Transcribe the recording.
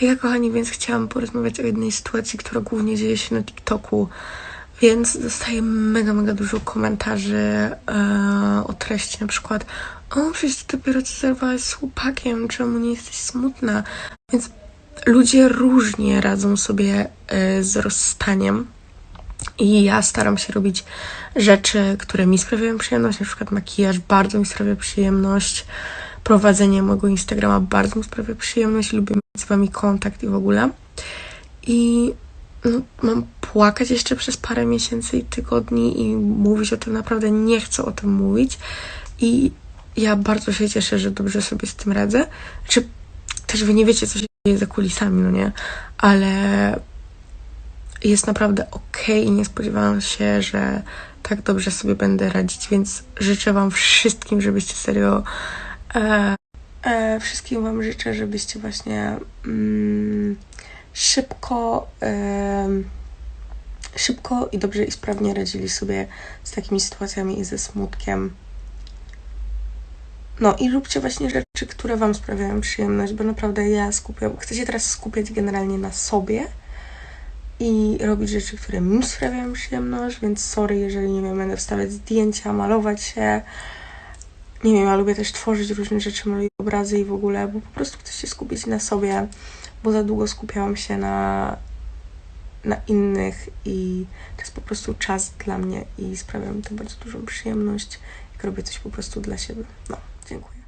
Hej, kochani, więc chciałam porozmawiać o jednej sytuacji, która głównie dzieje się na TikToku. Więc dostaję mega, mega dużo komentarzy e, o treści, na przykład o, przecież ty dopiero co zerwałaś z chłopakiem, czemu nie jesteś smutna? Więc ludzie różnie radzą sobie e, z rozstaniem. I ja staram się robić rzeczy, które mi sprawiają przyjemność, na przykład makijaż bardzo mi sprawia przyjemność, prowadzenie mojego Instagrama bardzo mi sprawia przyjemność, lubię mieć z wami kontakt i w ogóle. I no, mam płakać jeszcze przez parę miesięcy i tygodni i mówić o tym, naprawdę nie chcę o tym mówić. I ja bardzo się cieszę, że dobrze sobie z tym radzę. Znaczy, też wy nie wiecie, co się dzieje za kulisami, no nie? Ale jest naprawdę okej i nie spodziewałam się, że tak dobrze sobie będę radzić, więc życzę Wam wszystkim, żebyście serio. E, e, wszystkim Wam życzę, żebyście właśnie mm, szybko, em, szybko i dobrze i sprawnie radzili sobie z takimi sytuacjami i ze smutkiem. No i róbcie właśnie rzeczy, które Wam sprawiają przyjemność, bo naprawdę ja skupiam, chcę się teraz skupiać generalnie na sobie i robić rzeczy, które mi sprawiają przyjemność, więc sorry, jeżeli nie wiem, będę wstawiać zdjęcia, malować się. Nie wiem, ja lubię też tworzyć różne rzeczy, maluję obrazy i w ogóle, bo po prostu chcę się skupić na sobie, bo za długo skupiałam się na, na innych i to jest po prostu czas dla mnie i sprawia mi to bardzo dużą przyjemność, jak robię coś po prostu dla siebie. No, dziękuję.